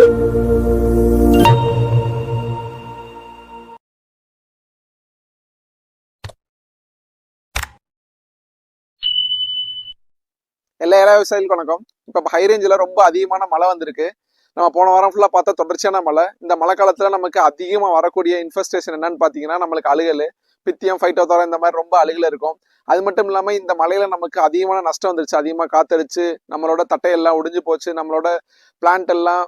எல்லா இள விவசாயிகளுக்கும் வணக்கம். இப்போ ஹை ரேஞ்சில் ரொம்ப அதிகமான மழை வந்திருக்கு. நம்ம போன வாரம் ஃபுல்லாக பார்த்தா தொடர்ச்சியான மழை. இந்த மழை காலத்தில் நமக்கு அதிகமாக வரக்கூடிய இன்ஃபெஸ்டேஷன் என்னன்னு பார்த்தீங்கன்னா நம்மளுக்கு அழுகல் பித்தியம் ஃபைட்டோதோரம் இந்த மாதிரி ரொம்ப அழுகல் இருக்கும். அது மட்டும் இல்லாமல் இந்த மழையில் நமக்கு அதிகமான நஷ்டம் வந்துருச்சு. அதிகமாக காத்தடிச்சு நம்மளோட தட்டையெல்லாம் ஒடிஞ்சு போச்சு. நம்மளோட பிளான்ட் எல்லாம்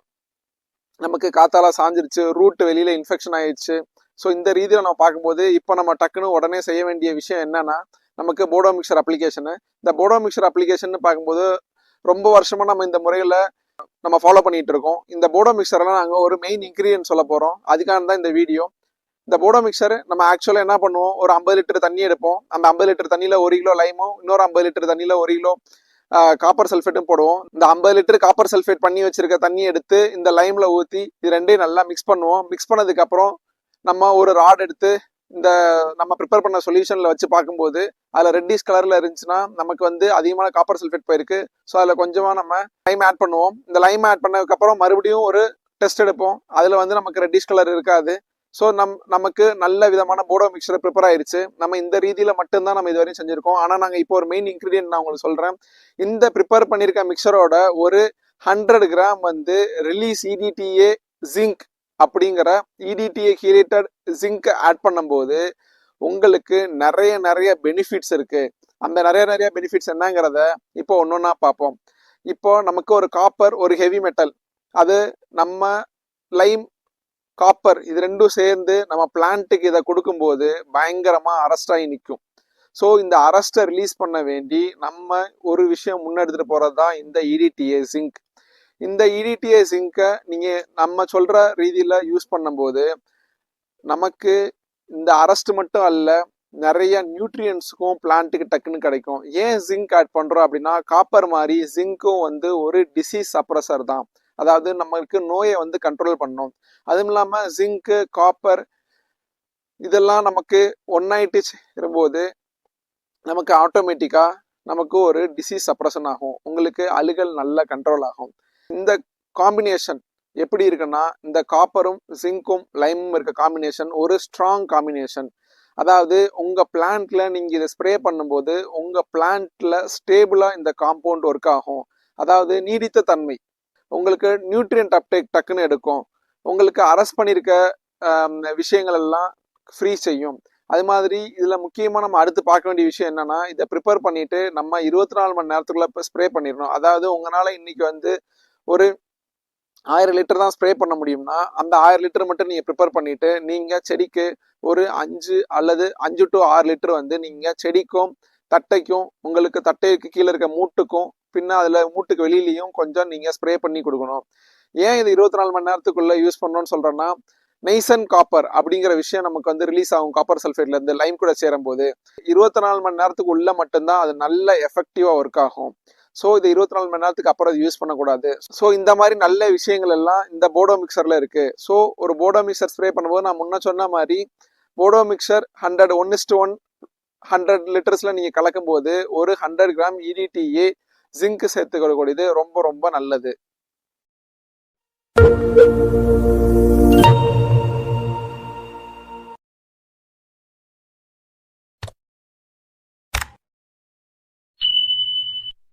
நமக்கு காத்தால சாஞ்சிருச்சு ரூட் வெளியில இன்ஃபெக்ஷன் ஆயிடுச்சு. ஸோ இந்த ரீதியில் நம்ம பார்க்கும்போது இப்போ நம்ம டக்குன்னு உடனே செய்ய வேண்டிய விஷயம் என்னன்னா நமக்கு போடோ மிக்சர் அப்ளிகேஷனு இந்த போடோ மிக்சர் அப்ளிகேஷன் பார்க்கும்போது ரொம்ப வருஷமா நம்ம இந்த முறையில் நம்ம ஃபாலோ பண்ணிட்டு இருக்கோம். இந்த போடோ மிக்சர்லாம் நாங்கள் ஒரு மெயின் இன்க்ரீடியன்ட் சொல்ல போகிறோம் அதுக்கான தான் இந்த வீடியோ இந்த போடோ மிக்சர் நம்ம ஆக்சுவலாக என்ன பண்ணுவோம்? ஒரு ஐம்பது லிட்டர் தண்ணி எடுப்போம். அந்த ஐம்பது லிட்டர் தண்ணியில் ஒரு கிலோ லைமும் இன்னொரு ஐம்பது லிட்டர் தண்ணியில் ஒரு கிலோ காப்பர் சல்ஃபேட்டும் போடுவோம். இந்த ஐம்பது லிட்டர் காப்பர் சல்ஃபேட் பண்ணி வச்சிருக்க தண்ணி எடுத்து இந்த லைம்ல ஊற்றி இது ரெண்டையும் நல்லா மிக்ஸ் பண்ணுவோம். மிக்ஸ் பண்ணதுக்கப்புறம் நம்ம ஒரு ராட் எடுத்து இந்த நம்ம ப்ரிப்பேர் பண்ண சொல்யூஷனில் வச்சு பார்க்கும்போது அதில் ரெட்டிஷ் கலரில் இருந்துச்சுன்னா நமக்கு வந்து அதிகமான காப்பர் சல்ஃபேட் போயிருக்கு. ஸோ அதில் கொஞ்சமாக நம்ம லைம் ஆட் பண்ணுவோம். இந்த லைம் ஆட் பண்ணதுக்கப்புறம் மறுபடியும் ஒரு டெஸ்ட் எடுப்போம். அதில் வந்து நமக்கு ரெட்டிஷ் கலர் இருக்காது. ஸோ நம் நமக்கு நல்ல விதமான போடோ மிக்சர் ப்ரிப்பேர் ஆயிருச்சு. நம்ம இந்த ரீதியில் மட்டும்தான் நம்ம இதுவரையும் செஞ்சுருக்கோம். ஆனால் நாங்கள் இப்போ ஒரு மெயின் இன்க்ரீடியன்ட் நான் உங்களுக்கு சொல்கிறேன் இந்த ப்ரிப்பேர் பண்ணியிருக்க மிக்சரோட ஒரு ஹண்ட்ரட் கிராம் வந்து ரிலீஸ் இடிடிஏ ஜிங்க் அப்படிங்கிற இடிடிஏ ஹீரேட்டட் ஜிங்க் ஆட் பண்ணும்போது உங்களுக்கு நிறைய நிறைய பெனிஃபிட்ஸ் இருக்குது அந்த நிறைய நிறைய பெனிஃபிட்ஸ் என்னங்கிறத இப்போ ஒன்னொன்னா பார்ப்போம். இப்போ நமக்கு ஒரு காப்பர் ஒரு ஹெவி மெட்டல் அது நம்ம லைம் காப்பர் இது ரெண்டும் சேர்ந்து நம்ம பிளான்ட்டுக்கு இதை கொடுக்கும்போது பயங்கரமாக அரெஸ்ட் நிற்கும். ஸோ இந்த அரெஸ்ட்டை ரிலீஸ் பண்ண வேண்டி நம்ம ஒரு விஷயம் முன்னெடுத்துட்டு போகிறது தான் இந்த இடிடிஏ ஜிங்க் இந்த இடிடிஏ சிங்கை நீங்கள் நம்ம சொல்கிற ரீதியில் யூஸ் பண்ணும்போது நமக்கு இந்த அரெஸ்ட் மட்டும் அல்ல நிறைய நியூட்ரியன்ஸுக்கும் பிளான்ட்டுக்கு டக்குன்னு கிடைக்கும். ஏன் ஜிங்க் ஆட் பண்ணுறோம் அப்படின்னா காப்பர் மாதிரி ஜிங்க்கும் வந்து ஒரு டிசீஸ் சப்ரஸர் தான். அதாவது நம்மளுக்கு நோயை வந்து கண்ட்ரோல் பண்ணும். அதுவும் இல்லாமல் ஜிங்க்கு காப்பர் இதெல்லாம் நமக்கு ஒன்னாயிட்டு இருக்கும்போது நமக்கு ஆட்டோமேட்டிக்காக நமக்கு ஒரு டிசீஸ் சப்ரஷன் ஆகும். உங்களுக்கு அழுகல் நல்ல கண்ட்ரோல் ஆகும். இந்த காம்பினேஷன் எப்படி இருக்குன்னா இந்த காப்பரும் ஜிங்க்கும் லைமும் இருக்க காம்பினேஷன் ஒரு ஸ்ட்ராங் காம்பினேஷன் அதாவது உங்கள் பிளான்ட்ல நீங்கள் இதை ஸ்ப்ரே பண்ணும்போது உங்கள் பிளான்ட்ல ஸ்டேபிளாக இந்த காம்பவுண்ட் ஒர்க் ஆகும். அதாவது நீடித்த தன்மை. உங்களுக்கு நியூட்ரியன்ட் அப்டேக் டக்குன்னு எடுக்கும். உங்களுக்கு அரெஸ்ட் பண்ணியிருக்க விஷயங்கள் எல்லாம் ஃப்ரீ செய்யும். அது மாதிரி இதில் முக்கியமாக நம்ம அடுத்து பார்க்க வேண்டிய விஷயம் என்னென்னா இதை ப்ரிப்பேர் பண்ணிவிட்டு நம்ம இருபத்தி நாலு மணி நேரத்துக்குள்ள ஸ்ப்ரே பண்ணிடணும். அதாவது உங்களால் இன்றைக்கி வந்து ஒரு ஆயிரம் லிட்டர் தான் ஸ்ப்ரே பண்ண முடியும்னா அந்த ஆயிரம் லிட்டர் மட்டும் நீங்கள் ப்ரிப்பேர் பண்ணிவிட்டு நீங்கள் செடிக்கு ஒரு அஞ்சு அல்லது அஞ்சு டு ஆறு லிட்டர் வந்து நீங்கள் செடிக்கும் தட்டைக்கும் உங்களுக்கு தட்டைக்கு கீழே இருக்க மூட்டுக்கும் பின்ன அதில் மூட்டுக்கு வெளியிலையும் கொஞ்சம் நீங்கள் ஸ்ப்ரே பண்ணி கொடுக்கணும். ஏன் இது இருபத்தி நாலு மணி நேரத்துக்குள்ளே யூஸ் பண்ணணும்னு சொல்கிறேன்னா நெய்சன் காப்பர் அப்படிங்கிற விஷயம் நமக்கு வந்து ரிலீஸ் ஆகும் காப்பர் சல்ஃபேட்ல இருந்து லைம் கூட சேரும் போது இருபத்தி நாலு மணி நேரத்துக்கு உள்ள மட்டும்தான் அது நல்ல எஃபெக்டிவா ஒர்க் ஆகும். ஸோ இது இருபத்தி நாலு மணி நேரத்துக்கு அப்புறம் அது யூஸ் பண்ணக்கூடாது. ஸோ இந்த மாதிரி நல்ல விஷயங்கள் எல்லாம் இந்த போடோ மிக்சர்ல இருக்கு. ஸோ ஒரு போடோ மிக்சர் ஸ்ப்ரே பண்ணும்போது நான் முன்ன சொன்ன மாதிரி Bodo mixture hundred one is to one hundred லிட்டர்ஸ்ல நீங்க கலக்கும் போது ஒரு ஹண்ட்ரட் கிராம் இடிடிஏ ஜிங்க் சேர்த்துக்கக்கூடியது ரொம்ப ரொம்ப நல்லது.